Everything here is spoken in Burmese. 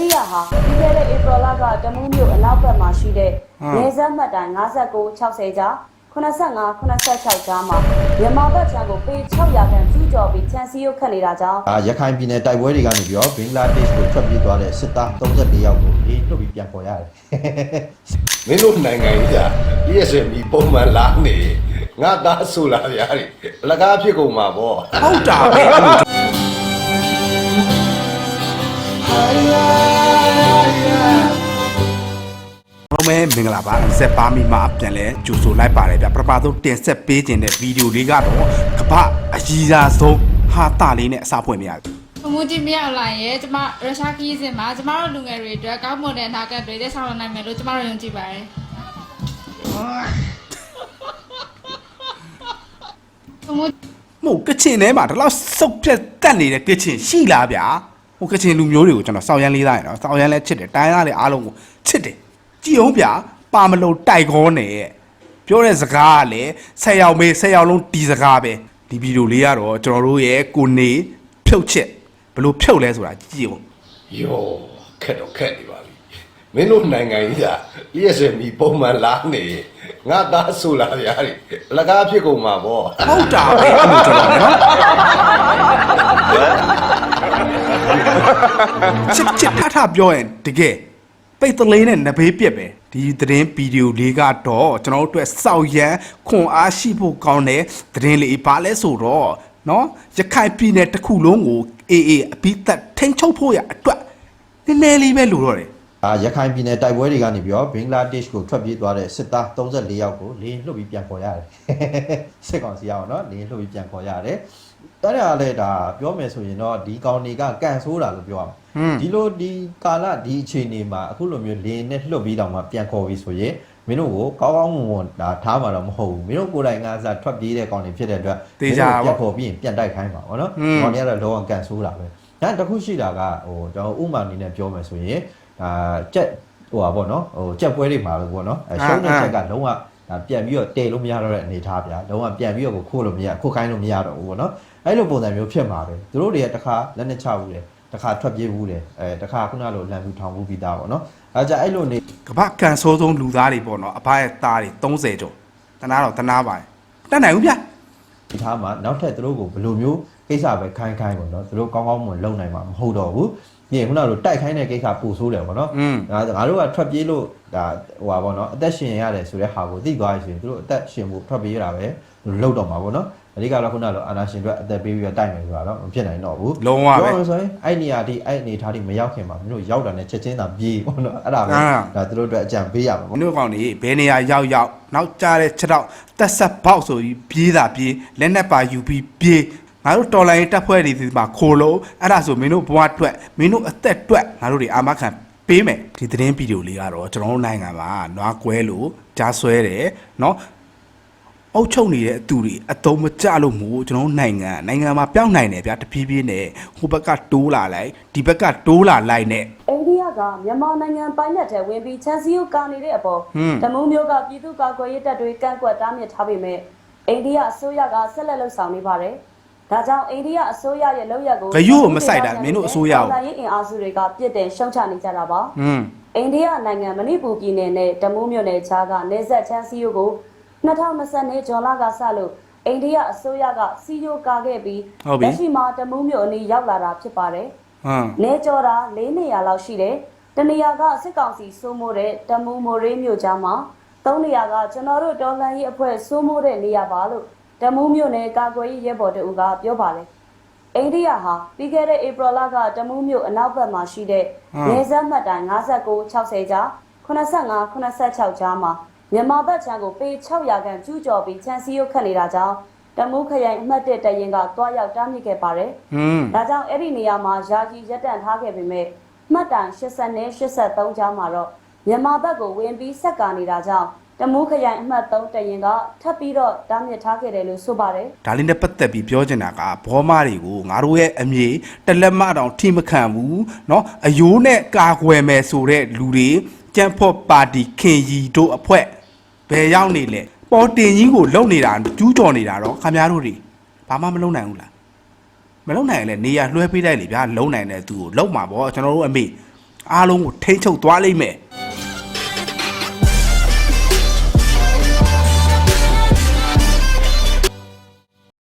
ဒီယာဟာပြီးခဲ့တဲ့ဧပြီလကတမူးမြို့အနောက်ဘက်မှာရှိတဲ့ဟမ်နေဆက်မှတ်တိုင်59 60ကြား85 86ကြားမှာမြန်မာဘက်ခြမ်းကိုပေ600ခန့်ကျူးကျော်ပြီးချန်စီရုပ်ခတ်နေတာကြောင့်အာရခိုင်ပြည်နယ်တိုက်ပွဲတွေကနေပြီးတော့ဘင်္ဂလားဒေ့ရှ်ကိုထွက်ပြေးသွားတဲ့စစ်သား34ယောက်ကိုအေးထုတ်ပြီးပြန်ခေါ်ရတယ်မင်းတို့နိုင်ငံကြီးက ESME ပုံမှန်လာနေငါသားဆူလာဗျာလေအလကားဖြစ်ကုန်မှာပေါ့ဟုတ်တာပဲ မဲမင်္ဂလာပါဇက်ပါမီမှာပြန်လဲကြိုဆိုလိုက်ပါတယ်ဗျပထမဆုံးတင်ဆက်ပေးခြင်းတဲ့ဗီဒီယိုလေးကတော့ကပအကြီးစားဆုံးဟာတာလေးနဲ့အစားဖွင့်ပြရပြီအမှုကြီးမြောက်လာရင်ကျမရုရှားခီးစဉ်မှာကျမတို့လူငယ်တွေအတွက်ကောင်းမွန်တဲ့အနာဂတ်တွေတည်ဆောက်နိုင်မယ်လို့ကျမတို့ယုံကြည်ပါတယ်အမှုမဟုတ်ကချင်ထဲမှာဒီလောက်စုပ်ပြတ်တက်နေတဲ့ကချင်ရှိလားဗျာဟိုကချင်လူမျိုးတွေကိုကျွန်တော်စောက်ရမ်းလေးသားရနော်စောက်ရမ်းလဲချစ်တယ်တိုင်းသားတွေအားလုံးကိုချစ်တယ် ကြည်အောင်ဗျာပါမလို့တိုက်ခေါ်နေရဲ့ပြောတဲ့စကားကလည်းဆက်ရောက်မေးဆက်ရောက်လုံးဒီစကားပဲဒီဗီဒီယိုလေးကတော့ကျွန်တော်တို့ရဲ့ကိုနေဖြုတ်ချက်ဘယ်လို့ဖြုတ်လဲဆိုတာကြည့်အောင်ယောခက်တော့ခက်နေပါပြီမင်းတို့နိုင်ငံကြီးက ESME ပုံမှန်လာနေငါသားဆူလာဗျာလေအလကားဖြစ်ကုန်မှာပေါ့ဟုတ်တာပဲအဲ့လိုကျွန်တော်နော်ချစ်ချစ်ထထပြောရင်တကယ် ပိတ်တလေးနဲ့နဘေးပြက်ပဲဒီသတင်းဗီဒီယိုလေးကတော့ကျွန်တော်တို့အတွက်စောက်ရန်ခွန်အားရှိဖို့ကောင်းတဲ့သတင်းလေးပါလဲဆိုတော့နော်ရခိုင်ပြည်နယ်တစ်ခုလုံးကိုအေးအေးအပိသက်ထိန်းချုပ်ဖို့ရအတွက်နည်းနည်းလေးပဲလိုတော့တယ်အာရခိုင်ပြည်နယ်တိုက်ပွဲတွေကနေပြီးတော့ဘင်္ဂလားဒေ့ရှ်ကိုထွက်ပြေးသွားတဲ့စစ်သား34ယောက်ကိုလေလွတ်ပြီးပြန်ခေါ်ရတယ်စစ်ကောင်စီအောင်နော်လေလွတ်ပြီးပြန်ခေါ်ရတယ် တရရလဲဒါပြောမယ်ဆိုရင်တော့ဒီကောင်တွေကကန်ဆိုးတာလို့ပြောရမှာဟွန်းဒီလိုဒီကာလဒီအချိန်နေမှာအခုလိုမျိုးလေနဲ့လွတ်ပြီးတော့မှပြန်ခေါ်ပြီးဆိုရင်မင်းတို့ကိုကောင်းကောင်းမွန်မွန်ဒါထားမှာတော့မဟုတ်ဘူးမင်းတို့ကိုယ်တိုင်ငါစားထွက်ပြေးတဲ့ကောင်တွေဖြစ်တဲ့အတွက်သေချာမင်းတို့ပေါ့ပြန်ခေါ်ပြီးရင်ပြန်တိုက်ခိုင်းပါဗောနော်ဟွန်းကောင်တွေကတော့လောကကန်ဆိုးတာပဲဒါတစ်ခုရှိတာကဟိုကျွန်တော်ဥမာအနေနဲ့ပြောမယ်ဆိုရင်ဒါကြက်ဟိုပါဗောနော်ဟိုကြက်ပွဲတွေမှာပဲဗောနော်အဲရှုံးတဲ့ချက်ကလုံးဝ ဒါပြန်ပြီးတော့တဲလို့မရတော့တဲ့အနေထားဗျာလုံးဝပြန်ပြီးတော့ခိုးလို့မရခိုးခိုင်းလို့မရတော့ဘူးဗောနော်အဲ့လိုပုံစံမျိုးဖြစ်မှာပဲသူတို့တွေကတစ်ခါလက်နဲ့ချဘူးတယ်တစ်ခါထွက်ပြေးဘူးတယ်အဲတစ်ခါခုနလိုလမ်းဘူးထောင်ဘူးပြီးသားဗောနော်အဲကြအဲ့လိုနေကမ္ဘာကန်ဆိုးဆုံးလူသားတွေပေါ့နော်အဖရဲ့သားတွေ30ကျော်တနာတော့တနာပါတယ်တတ်နိုင်ဘူးဗျာဒီထားမှာနောက်ထပ်သူတို့ကိုဘယ်လိုမျိုးကိစ္စပဲခိုင်းခိုင်းပေါ့နော်သူတို့ကောင်းကောင်းမွန်လုံနိုင်မှာမဟုတ်တော့ဘူး ဒီခုနကလိုတိုက်ခိုင်းတဲ့ကိစ္စပူဆိုးတယ်ပေါ့နော်อืมငါငါတို့ကထွက်ပြေးလို့ဒါဟိုပါပေါ့နော်အသက်ရှင်ရတယ်ဆိုတဲ့ဟာကိုသိသွားရရှင်သူတို့အသက်ရှင်ဖို့ထွက်ပြေးရတာပဲလုံတော့မှာပေါ့နော်အဓိကတော့ခုနကလိုအာနာရှင်တို့အသက်ပေးပြီးတော့တိုက်မယ်ဆိုတာတော့မဖြစ်နိုင်တော့ဘူးလုံးဝပဲပြောရမယ်ဆိုရင်အဲ့နေရာဒီအဲ့အနေထားဒီမရောက်ခင်မှာမင်းတို့ရောက်တာနဲ့ချက်ချင်းသာပြေးပေါ့နော်အဲ့ဒါပဲအာဒါသူတို့အတွက်အကြံပေးရမှာပေါ့ဘုန်းကောင်တွေဘယ်နေရာရောက်ရောက်နောက်ကြားတဲ့ချက်တော့တက်ဆက်ပေါက်ဆိုပြီးပြေးတာပြေးလက်နဲ့ပါယူပြီးပြေး ငါတို့တော်လိုင်းတက်ဖွဲ့တွေဒီမှာခိုလို့အဲ့ဒါဆိုမင်းတို့ဘဝအတွက်မင်းတို့အသက်အတွက်ငါတို့တွေအာမခံပေးမယ်ဒီသတင်းဗီဒီယိုလေးကတော့ကျွန်တော်တို့နိုင်ငံမှာနွားကွဲလို့ကြားဆွဲတယ်เนาะအုတ်ချုပ်နေတဲ့အသူတွေအတုံးမကြလို့မို့ကျွန်တော်တို့နိုင်ငံနိုင်ငံမှာပြောင်းနိုင်တယ်ဗျာတပြေးပြေးနဲ့ဟိုဘက်ကတိုးလာလိုက်ဒီဘက်ကတိုးလာလိုက်နဲ့ အိန္ဒိယကမြန်မာနိုင်ငံပိုင်းnet ထဲဝင်ပြီးချန်စီရုပ်ကာနေတဲ့အပေါ် ဟွန်း တမူးမျိုးကပြည်သူ့ကာကွယ်ရေးတပ်တွေကန့်ကွက်တားမြစ်ထားပေမဲ့အိန္ဒိယအစိုးရကဆက်လက်လှုပ်ဆောင်နေပါတယ်။ ဒါကြောင့်အိန္ဒိယအစိုးရရဲ့လုပ်ရက်ကိုဂယုကိုမဆိုင်တာမင်းတို့အစိုးရကိုဒေါ်လာရေးအင်အားစုတွေကပြစ်တင်ရှုံချနေကြတာပါ။อืมအိန္ဒိယနိုင်ငံမဏိပူပြည်နယ်နဲ့တမူးမြို့နယ်ခြားကနေဆက်ချမ်းစီယိုကို2020ဇွန်လကစလို့အိန္ဒိယအစိုးရကစီယိုကာခဲ့ပြီးဟုတ်ပြီလက်ရှိမှာတမူးမြို့အနီးရောက်လာတာဖြစ်ပါတယ်။ဟမ်နေကြော်တာ၄နေရာလောက်ရှိတယ်။တနေရာကစစ်ကောင်စီစိုးမိုးတဲ့တမူမိုရေးမြို့ကြားမှာ၃နေရာကကျွန်တော်တို့တော်လန်ရေးအဖွဲ့စိုးမိုးတဲ့နေရာပါလို့ တမူမြို့နယ်ကာကွယ်ရေးရဲဘော်တအူကပြောပါတယ်။အိန္ဒိယဟာပြီးခဲ့တဲ့ဧပြီလကတမူမြို့အနောက်ဘက်မှာရှိတဲ့နေဆက်မှတ်တိုင်59 60ကြား85 86ကြားမှာမြန်မာဘက်ခြမ်းကိုပေ600ခန့်ကျူးကျော်ပြီးချန်စီရုပ်ခတ်နေတာကြောင့်တမူခရိုင်အမှတ်1တရင်ကတွားရောက်တားမြစ်ခဲ့ပါတယ်။อืมဒါကြောင့်အဲ့ဒီနေရာမှာယာကြီးရက်တန့်ထားခဲ့ပေမဲ့မှတ်တိုင်80နဲ့83ကြားမှာတော့မြန်မာဘက်ကိုဝင်ပြီးဆက်ကာနေတာကြောင့် တမူးခရိုင်အမှတ်3တရင်ကထပ်ပြီးတော့တားမြစ်ထားခဲ့တယ်လို့ဆိုပါတယ် ဒါလေးနဲ့ပတ်သက်ပြီးပြောချင်တာကဘောမတွေကိုငါတို့ရဲ့အမြေတလက်မတောင်ထိမခံဘူးเนาะအယိုးနဲ့ကာကွယ်မယ်ဆိုတဲ့လူတွေကြံ့ဖို့ပါတီခင်ရီတို့အဖွဲ့ဘယ်ရောက်နေလဲပေါ်တင်ကြီးကိုလုံနေတာကျူးကျော်နေတာတော့ခင်ဗျားတို့တွေဘာမှမလုံနိုင်ဘူးလားမလုံနိုင်ရင်လည်းနေရလွှဲပေးလိုက်လေဗျာလုံနိုင်တဲ့သူကိုလုံမှာပေါ့ကျွန်တော်တို့အမေ အားလုံးကိုထိန်းချုပ်သွားလိမ့်မယ်